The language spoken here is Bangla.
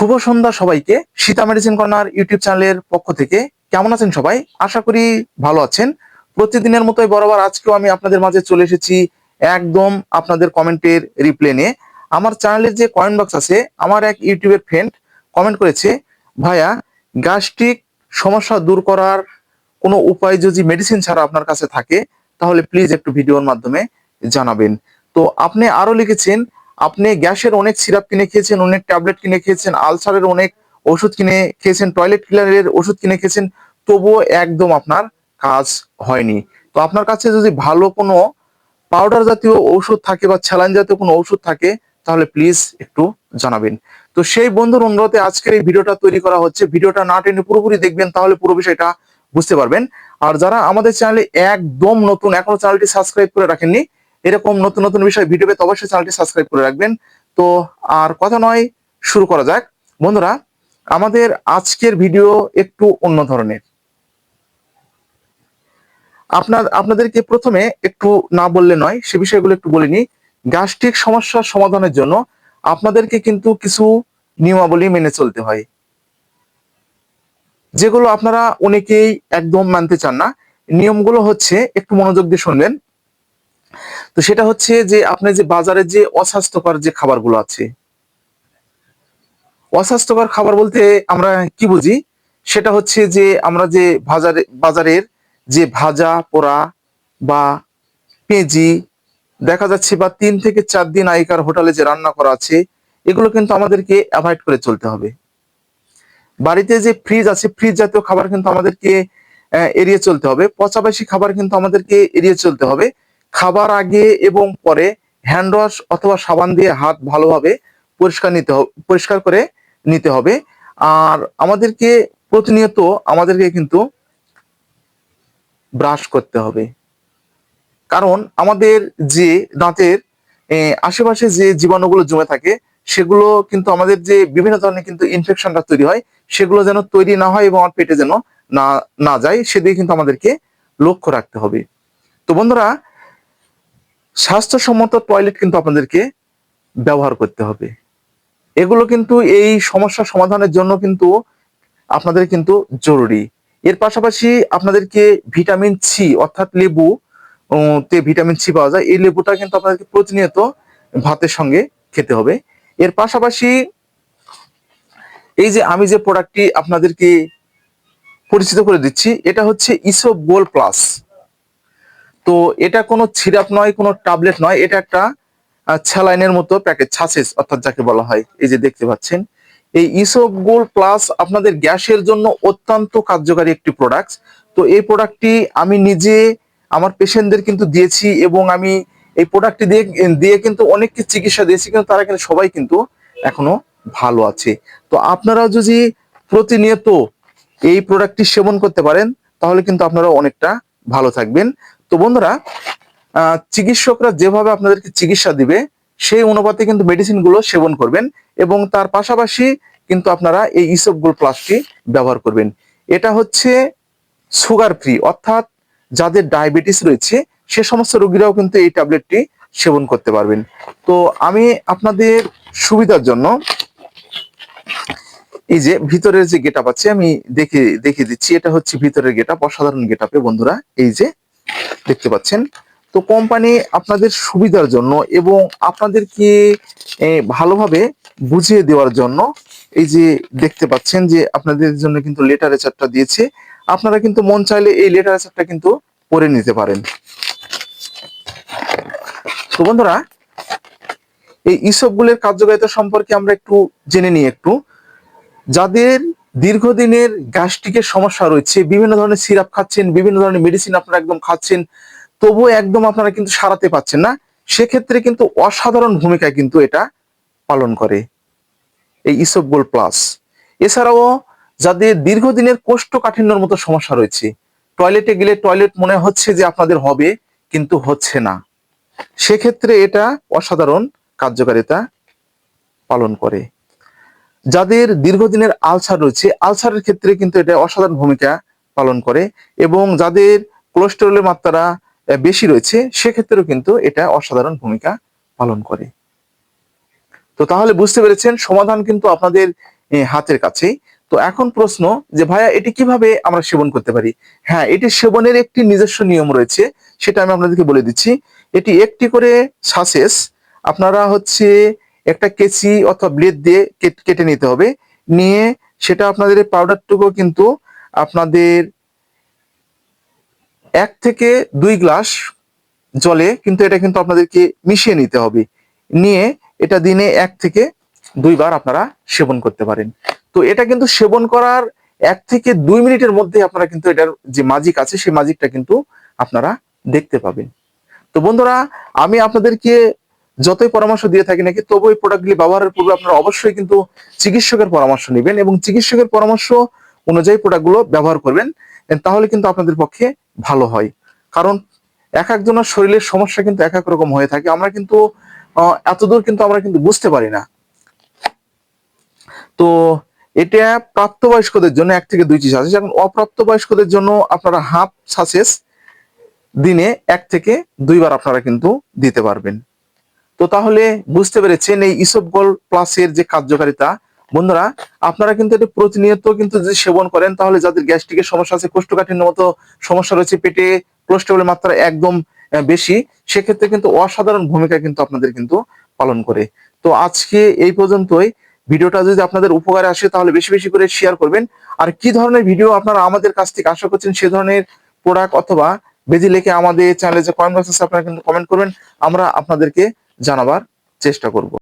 শুভ সন্ধ্যা সবাইকে। সীতা মেডিসিন কর্নার ইউটিউব চ্যানেলের পক্ষ থেকে। কেমন আছেন সবাই? আশা করি ভালো আছেন। প্রতিদিনের মতোই বরাবর আজকেও আমি আপনাদের মাঝে চলে এসেছি একদম আপনাদের কমেন্টের রিপ্লে নিয়ে। আমার চ্যানেলের যে কমেন্ট বক্স আছে, আমার এক ইউটিউবের ফ্রেন্ড কমেন্ট করেছে, ভাইয়া গ্যাস্ট্রিক সমস্যা দূর করার কোনো উপায় যদি মেডিসিন ছাড়া আপনার কাছে থাকে, তাহলে প্লিজ একটু ভিডিওর মাধ্যমে জানাবেন। তো আপনি আরও লিখেছেন আপনি গ্যাসের অনেক সিরাপ কিনে খেয়েছেন, অনেক ট্যাবলেট কিনে খেয়েছেন, আলসারের অনেক ওষুধ কিনে খেয়েছেন, টয়লেট ক্লিনারের ওষুধ কিনে খেয়েছেন, তবুও একদম আপনার কাজ হয়নি। তো আপনার কাছে যদি ভালো কোনো পাউডার জাতীয় ঔষধ থাকে বা স্যালাইন জাতীয় কোনো ঔষধ থাকে, তাহলে প্লিজ একটু জানাবেন। তো সেই বন্ধুর অনুরোধে আজকের এই ভিডিওটা তৈরি করা হচ্ছে। ভিডিওটা না টেনে পুরোপুরি দেখবেন, তাহলে পুরো বিষয়টা বুঝতে পারবেন। আর যারা আমাদের চ্যানেলে একদম নতুন, এখনও চ্যানেলটি সাবস্ক্রাইব করে রাখেননি এরকম নতুন নতুন বিষয়, ভিডিও পেতে অবশ্যই চ্যানেলটি সাবস্ক্রাইব করে রাখবেন। তো আর কথা নয়, শুরু করা যাক। বন্ধুরা, আমাদের আজকের ভিডিও একটু অন্য ধরনের। আপনার, আপনাদেরকে প্রথমে একটু না বললে নয়, সে বিষয়গুলো একটু বলে নিই। গ্যাস্ট্রিক সমস্যার সমাধানের জন্য আপনাদেরকে কিন্তু কিছু নিয়মাবলী মেনে চলতে হয়। যেগুলো আপনারা অনেকেই একদম মানতে চান না। নিয়মগুলো হচ্ছে, একটু মনোযোগ দিয়ে শুনবেন। তো সেটা হচ্ছে যে আপনি যে বাজারে যে অস্বাস্থ্যকর যে খাবারগুলো আছে, অস্বাস্থ্যকর খাবার বলতে আমরা কি বুঝি? সেটা হচ্ছে যে আমরা যে বাজারে, বাজারের যে ভাজা, পোড়া বা পেঁজি দেখা যাচ্ছে বা তিন থেকে চার দিন আগেকার হোটেলে যে রান্না করা আছে, এগুলো কিন্তু আমাদেরকে অ্যাভয়েড করে চলতে হবে। বাড়িতে যে ফ্রিজ আছে ফ্রিজ জাতীয় খাবার কিন্তু আমাদেরকে এড়িয়ে চলতে হবে। পচাবাসী খাবার কিন্তু আমাদেরকে এড়িয়ে চলতে হবে। খাবার আগে এবং পরে হ্যান্ড ওয়াশ অথবা সাবান দিয়ে হাত ভালোভাবে পরিষ্কার নিতে হবে পরিষ্কার করে নিতে হবে। আর আমাদেরকে প্রতিনিয়ত আমাদেরকে কিন্তু ব্রাশ করতে হবে। কারণ আমাদের যে দাঁতের আশেপাশে যে জীবাণুগুলো জমে থাকে, সেগুলো কিন্তু আমাদের যে বিভিন্ন ধরনের কিন্তু ইনফেকশনটা তৈরি হয়, সেগুলো যেন তৈরি না হয় এবং আমার পেটে যেন না না যায় সেদিকে কিন্তু আমাদেরকে লক্ষ্য রাখতে হবে। তো বন্ধুরা স্বাস্থ্যসম্মত টয়লেট কিন্তু আপনাদেরকে ব্যবহার করতে হবে। এগুলো কিন্তু এই সমস্যা সমাধানের জন্য কিন্তু আপনাদের কিন্তু জরুরি। এর পাশাপাশি আপনাদেরকে ভিটামিন সি অর্থাৎ লেবু তে ভিটামিন সি পাওয়া যায়। এই লেবুটা কিন্তু আপনাদেরকে প্রতিনিয়ত ভাতের সঙ্গে খেতে হবে। এর পাশাপাশি এই যে আমি যে প্রোডাক্টটি আপনাদেরকে পরিচিত করে দিচ্ছি, এটা হচ্ছে ইসো গোল প্লাস তো এটা কোনো সিরাপ নয়, কোনো ট্যাবলেট নয়, এটা একটা স্যালাইনের মতো প্যাকেট ছাসেস অর্থাৎ যাকে বলা হয়। এই যে দেখতে পাচ্ছেন, এই ইসোপ গোল প্লাস আপনাদের গ্যাসের জন্য অত্যন্ত কার্যকারী একটি প্রোডাক্ট তো এই প্রোডাক্টটি আমি নিজে, আমার পেশেন্টদের কিন্তু দিয়েছি এবং আমি এই প্রোডাক্টটি দিয়ে দিয়ে কিন্তু অনেককে চিকিৎসা দিয়েছি, কিন্তু তারা কিন্তু, সবাই কিন্তু এখনও ভালো আছে। তো আপনারাও যদি প্রতিনিয়ত এই প্রোডাক্টটি সেবন করতে পারেন, তাহলে কিন্তু আপনারা অনেকটা ভালো থাকবেন। তো বন্ধুরা চিকিৎসকরা যেভাবে আপনাদেরকে চিকিৎসা দিবে, সেই অনুপাতে কিন্তু মেডিসিনগুলো সেবন করবেন এবং তার পাশাপাশি কিন্তু আপনারা এই ইসবগুল প্লাসটি ব্যবহার করবেন। এটা হচ্ছে সুগার ফ্রি, অর্থাৎ যাদের ডায়াবেটিস রয়েছে, সে সমস্ত রোগীরাও কিন্তু এই ট্যাবলেটটি সেবন করতে পারবেন। তো আমি আপনাদের সুবিধার জন্য এই যে ভিতরের যে গেট আছে, আমি দেখে, দেখিয়ে দিচ্ছি। এটা হচ্ছে ভিতরের গেট আপ অসাধারণ গেট বন্ধুরা, এই যে দেখতে পাচ্ছেন। তো কোম্পানি আপনাদের সুবিধার জন্য এবং আপনাদেরকে ভালোভাবে বুঝিয়ে দেওয়ার জন্য এই যে দেখতে পাচ্ছেন যে আপনাদের জন্য কিন্তু লেটার চারটা দিয়েছে। আপনারা কিন্তু মন চাইলে এই লেটার চারটা কিন্তু পড়ে নিতে পারেন। তো বন্ধুরা, এই ইসবগুলের কার্যকারিতা সম্পর্কে আমরা একটু জেনে নিই একটু। যাদের দীর্ঘদিনের গ্যাস্ট্রিকের সমস্যা রয়েছে, বিভিন্ন ধরনের সিরাপ খাচ্ছেন, বিভিন্ন ধরনের মেডিসিন আপনারা একদম খাচ্ছেন, তবুও একদম আপনারা কিন্তু সারাতে পাচ্ছেন না। সেক্ষেত্রে কিন্তু অসাধারণ ভূমিকা কিন্তু এটা পালন করে এই ইসবগোল প্লাস এছাড়াও যাদের দীর্ঘদিনের কোষ্ঠকাঠিন্যর মতো সমস্যা রয়েছে টয়লেটে গেলে টয়লেট মনে হচ্ছে যে আপনাদের হবে, কিন্তু হচ্ছে না। সেক্ষেত্রে এটা অসাধারণ কার্যকারিতা পালন করে। যাদের দীর্ঘদিনের আলসার রয়েছে, আলসারের ক্ষেত্রে কিন্তু এটা অসাধারণ ভূমিকা পালন করে এবং যাদের কোলেস্টেরলের মাত্রা বেশি রয়েছে, সেক্ষেত্রেও কিন্তু এটা অসাধারণ ভূমিকা পালন করে। তো তাহলে বুঝতে পেরেছেন, সমাধান কিন্তু আপনাদের হাতের কাছেই। তো এখন প্রশ্ন যে, ভাইয়া, এটি কীভাবে আমরা সেবন করতে পারি? হ্যাঁ এটি সেবনের একটি নিজস্ব নিয়ম রয়েছে, সেটা আমি আপনাদেরকে বলে দিচ্ছি। এটি একটি করে সাসেস, আপনারা হচ্ছে একটা কেচি অথবা ব্লেড দিয়ে কেটে নিতে হবে। নিয়ে সেটা আপনাদের পাউডারটুকু কিন্তু আপনাদের এক থেকে দুই গ্লাস জলে কিন্তু এটা কিন্তু আপনাদেরকে মিশিয়ে নিতে হবে। নিয়ে এটা দিনে এক থেকে দুইবার আপনারা সেবন করতে পারেন। তো এটা কিন্তু সেবন করার এক থেকে দুই মিনিটের মধ্যে আপনারা কিন্তু এটার যে মাজিক আছে, সেই মাজিকটা কিন্তু আপনারা দেখতে পাবেন। তো বন্ধুরা, আমি আপনাদেরকে যতই পরামর্শ দিয়ে থাকি নাকি, তবু এই প্রোডাক্টগুলি ব্যবহারের পূর্বে আপনারা অবশ্যই কিন্তু চিকিৎসকের পরামর্শ নেবেন এবং চিকিৎসকের পরামর্শ অনুযায়ী প্রোডাক্টগুলো ব্যবহার করবেন তাহলে কিন্তু আপনাদের পক্ষে ভালো হয়। কারণ এক একজনের শরীরের সমস্যা কিন্তু এক এক রকম হয়ে থাকে। আমরা কিন্তু এতদূর কিন্তু আমরা কিন্তু বুঝতে পারি না। তো এটা প্রাপ্তবয়স্কদের জন্য এক থেকে দুই দুইটি সাসেস এখন অপ্রাপ্তবয়স্কদের জন্য আপনারা হাফ সাসেস দিনে এক থেকে দুইবার আপনারা কিন্তু দিতে পারবেন। তো তাহলে বুঝতে পেরেছেন এই ইসবগল প্লাসের যে কার্যকারিতা। বন্ধুরা, আপনারা কিন্তু এটা প্রতিনিয়ত কিন্তু যদি সেবন করেন, তাহলে যাদের গ্যাস্ট্রিকের সমস্যা আছে কোষ্ঠকাঠিন্য মতো সমস্যা রয়েছে, পেটে কোলেস্টেরলের মাত্রা একদম বেশি, সেক্ষেত্রে কিন্তু অসাধারণ ভূমিকা কিন্তু আপনাদের কিন্তু পালন করে। তো আজকে এই পর্যন্তই। ভিডিওটা যদি আপনাদের উপকারে আসে, তাহলে বেশি বেশি করে শেয়ার করবেন। আর কি ধরনের ভিডিও আপনারা আমাদের কাছ থেকে আশা করছেন সে ধরনের প্রোডাক্ট অথবা বেজি লেখে আমাদের চ্যানেলে যে কমেন্ট বক্সে আপনারা কিন্তু কমেন্ট করবেন। আমরা আপনাদেরকে জানাবার চেষ্টা করব।